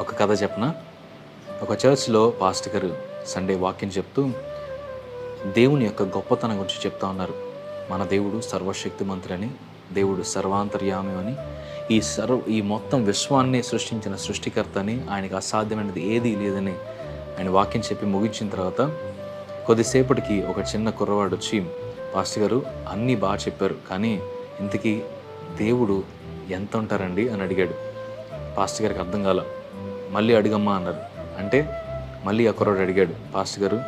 ఒక కథ చెప్పనా? ఒక చర్చ్లో పాస్టర్ గారు సండే వాక్యం చెప్తూ దేవుని యొక్క గొప్పతనం గురించి చెప్తా ఉన్నారు. మన దేవుడు సర్వశక్తిమంతుడని దేవుడు సర్వాంతర్యామి అని ఈ సర్వ ఈ మొత్తం విశ్వాన్ని సృష్టించిన సృష్టికర్త అని ఆయనకు అసాధ్యమైనది ఏదీ లేదని ఆయన వాక్యం చెప్పి ముగించిన తర్వాత కొద్దిసేపటికి ఒక చిన్న కుర్రవాడు వచ్చి పాస్టర్ గారు అన్నీ బాగా చెప్పారు కానీ ఇంతకీ దేవుడు ఎంత ఉంటారండి అని అడిగాడు. పాస్టర్ గారికి అర్థం కాల మళ్ళీ అడిగమ్మా అన్నారు. అంటే మళ్ళీ ఆ కుర్రాడు అడిగాడు పాస్టర్ గారు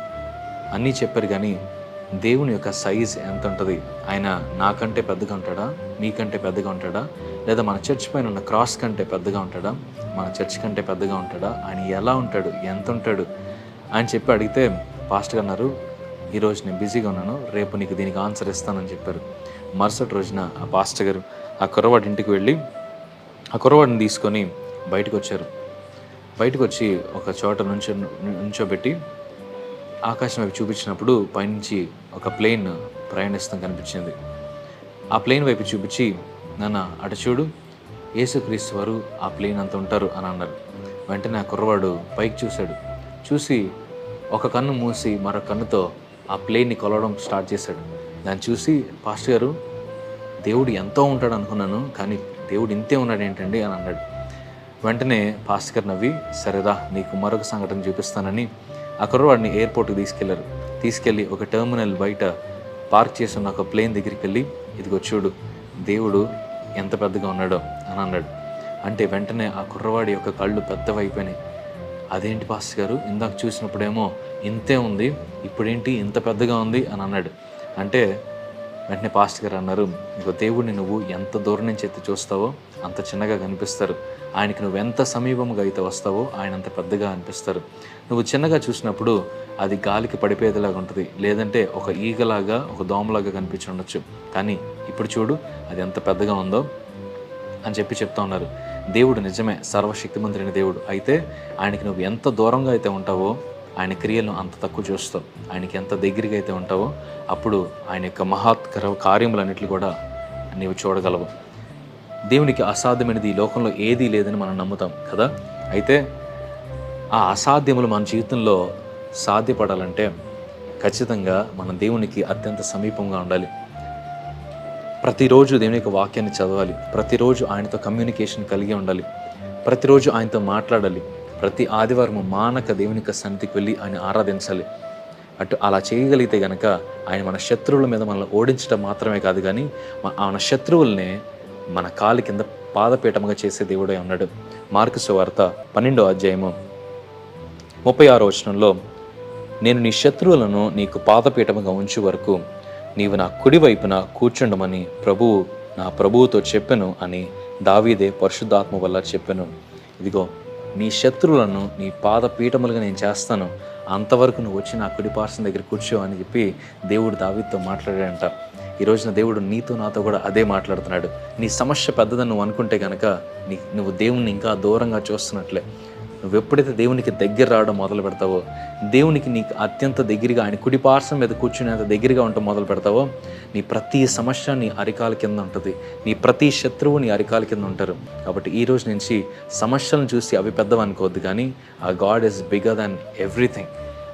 అన్నీ చెప్పారు కానీ దేవుని యొక్క సైజ్ ఎంత ఉంటుంది ఆయన నాకంటే పెద్దగా ఉంటాడా? మీకంటే పెద్దగా ఉంటాడా? లేదా మన చర్చ్ పైన ఉన్న క్రాస్ కంటే పెద్దగా ఉంటాడా? మన చర్చ్ కంటే పెద్దగా ఉంటాడా? ఆయన ఎలా ఉంటాడు? ఎంత ఉంటాడు అని చెప్పి అడిగితే పాస్ట్గా అన్నారు ఈరోజు నేను బిజీగా ఉన్నాను. రేపు నీకు దీనికి ఆన్సర్ ఇస్తానని చెప్పారు. మరుసటి రోజున ఆ పాస్టర్ గారు ఆ కుర్రవాడి ఇంటికి వెళ్ళి ఆ కుర్రవాడిని తీసుకొని బయటకు వచ్చారు. బయటకు వచ్చి ఒక చోట నుంచో నుంచోబెట్టి ఆకాశం వైపు చూపించినప్పుడు పైనుంచి ఒక ప్లేన్ ప్రయాణిస్తాం కనిపించింది. ఆ ప్లేన్ వైపు చూపించి నాన్న అటు చూడు యేసుక్రీస్తు వారు ఆ ప్లేన్ అంత ఉంటారు అని అన్నారు. వెంటనే ఆ కుర్రవాడు పైకి చూశాడు. చూసి ఒక కన్ను మూసి మరొక కన్నుతో ఆ ప్లేన్ని కొలవడం స్టార్ట్ చేశాడు. దాన్ని చూసి పాస్టర్ గారు దేవుడు ఎంతో ఉంటాడు అనుకున్నాను కానీ దేవుడు ఇంతే ఉన్నాడు ఏంటండి అని అన్నాడు. వెంటనే భాస్కర్ నవ్వి సరేదా నీకు మరొక సంఘటన చూపిస్తానని ఆ కుర్రవాడిని ఎయిర్పోర్ట్కి తీసుకెళ్ళారు. తీసుకెళ్ళి ఒక టెర్మినల్ బయట పార్క్ చేసి ఉన్న ఒక ప్లేన్ దగ్గరికి వెళ్ళి ఇదిగో చూడు దేవుడు ఎంత పెద్దగా ఉన్నాడో అని అన్నాడు. అంటే వెంటనే ఆ కుర్రవాడి యొక్క కళ్ళు పెద్దవైపోయినాయి. అదేంటి పాస్ గారు? ఇందాక చూసినప్పుడేమో ఇంతే ఉంది ఇప్పుడేంటి ఇంత పెద్దగా ఉంది అని అన్నాడు. అంటే వెంటనే పాస్ట్ గారు అన్నారు ఇంకో దేవుడిని నువ్వు ఎంత దూరం నుంచి ఎత్తి చూస్తావో అంత చిన్నగా కనిపిస్తారు. ఆయనకి నువ్వు ఎంత సమీపంగా అయితే వస్తావో ఆయన అంత పెద్దగా అనిపిస్తారు. నువ్వు చిన్నగా చూసినప్పుడు అది గాలికి పడిపోయేదిలాగా ఉంటుంది. లేదంటే ఒక ఈగలాగా ఒక దోమలాగా కనిపించి ఉండొచ్చు. కానీ ఇప్పుడు చూడు అది ఎంత పెద్దగా ఉందో అని చెప్పి చెప్తా ఉన్నారు. దేవుడు నిజమే సర్వశక్తిమంతుడైన దేవుడు. అయితే ఆయనకి నువ్వు ఎంత దూరంగా అయితే ఉంటావో ఆయన క్రియలను అంత తక్కువ చూస్తావు ఆయనకి ఎంత దగ్గరగా అయితే ఉంటావో అప్పుడు ఆయన యొక్క మహాత్కర కార్యములన్నిటిని కూడా నీవు చూడగలవు. దేవునికి అసాధ్యమైనది ఈ లోకంలో ఏదీ లేదని మనం నమ్ముతాం కదా? అయితే ఆ అసాధ్యములు మన జీవితంలో సాధ్యపడాలంటే ఖచ్చితంగా మన దేవునికి అత్యంత సమీపంగా ఉండాలి. ప్రతిరోజు దేవుని యొక్క వాక్యాన్ని చదవాలి. ప్రతిరోజు ఆయనతో కమ్యూనికేషన్ కలిగి ఉండాలి. ప్రతిరోజు ఆయనతో మాట్లాడాలి. ప్రతి ఆదివారం మానక దేవుని యొక్క సన్నిధికి వెళ్ళి ఆయన ఆరాధించాలి. అటు అలా చేయగలిగితే గనక ఆయన మన శత్రువుల మీద మనల్ని ఓడించడం మాత్రమే కాదు కానీ మన- శత్రువుల్నే మన కాలి కింద పాదపీఠముగా చేసే దేవుడే ఉన్నాడు. మార్కు వార్త పన్నెండో అధ్యాయము ముప్పై ఆరో వచనంలో నేను నీ శత్రువులను నీకు పాదపీఠముగా ఉంచే వరకు నీవు నా కుడి వైపున కూర్చుండమని ప్రభువు నా ప్రభువుతో చెప్పెను అని దావీదే పరిశుద్ధాత్మ వల్ల చెప్పెను. ఇదిగో నీ శత్రువులను నీ పాదపీఠములుగా నేను చేస్తాను. అంతవరకు నువ్వు వచ్చి నా కుడి పార్శ్వం దగ్గర కూర్చో అని చెప్పి దేవుడు దావీదుతో మాట్లాడాడంట. ఈ రోజున దేవుడు నీతో నాతో కూడా అదే మాట్లాడుతున్నాడు. నీ సమస్య పెద్దదని నువ్వు అనుకుంటే కనుక నీ నువ్వు దేవుణ్ణి ఇంకా దూరంగా చూస్తున్నట్లే. నువ్వు ఎప్పుడైతే దేవునికి దగ్గర రావడం మొదలు పెడతావో దేవునికి నీకు అత్యంత దగ్గరగా ఆయన కుడి పార్శ్వం మీద కూర్చునేంత దగ్గరగా ఉండటం మొదలు పెడతావో నీ ప్రతి సమస్య నీ అరికాల కింద ఉంటుంది. నీ ప్రతి శత్రువు నీ అరికాల కింద ఉంటారు. కాబట్టి ఈ రోజు నుంచి సమస్యలను చూసి అవి పెద్దవనుకోవద్దు కానీ ఆ God is bigger than everything.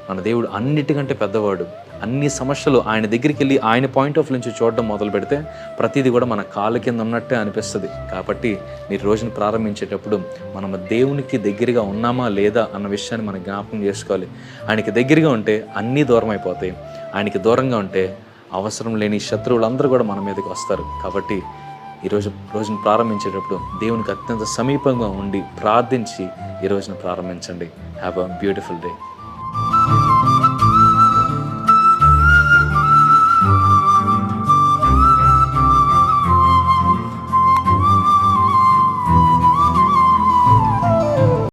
మన దేవుడు అన్నిటికంటే పెద్దవాడు. అన్ని సమస్యలు ఆయన దగ్గరికి వెళ్ళి ఆయన పాయింట్ ఆఫ్ నుంచి చూడడం మొదలు పెడితే ప్రతిదీ కూడా మన కాళ్ళ కింద ఉన్నట్టే అనిపిస్తుంది. కాబట్టి మీరు రోజును ప్రారంభించేటప్పుడు మనం దేవునికి దగ్గరగా ఉన్నామా లేదా అన్న విషయాన్ని మనం జ్ఞాపకం చేసుకోవాలి. ఆయనకి దగ్గరగా ఉంటే అన్నీ దూరం అయిపోతాయి. ఆయనకి దూరంగా ఉంటే అవసరం లేని శత్రువులందరూ కూడా మన మీదకి వస్తారు. కాబట్టి ఈరోజు రోజును ప్రారంభించేటప్పుడు దేవునికి అత్యంత సమీపంగా ఉండి ప్రార్థించి ఈ రోజును ప్రారంభించండి. Have a beautiful day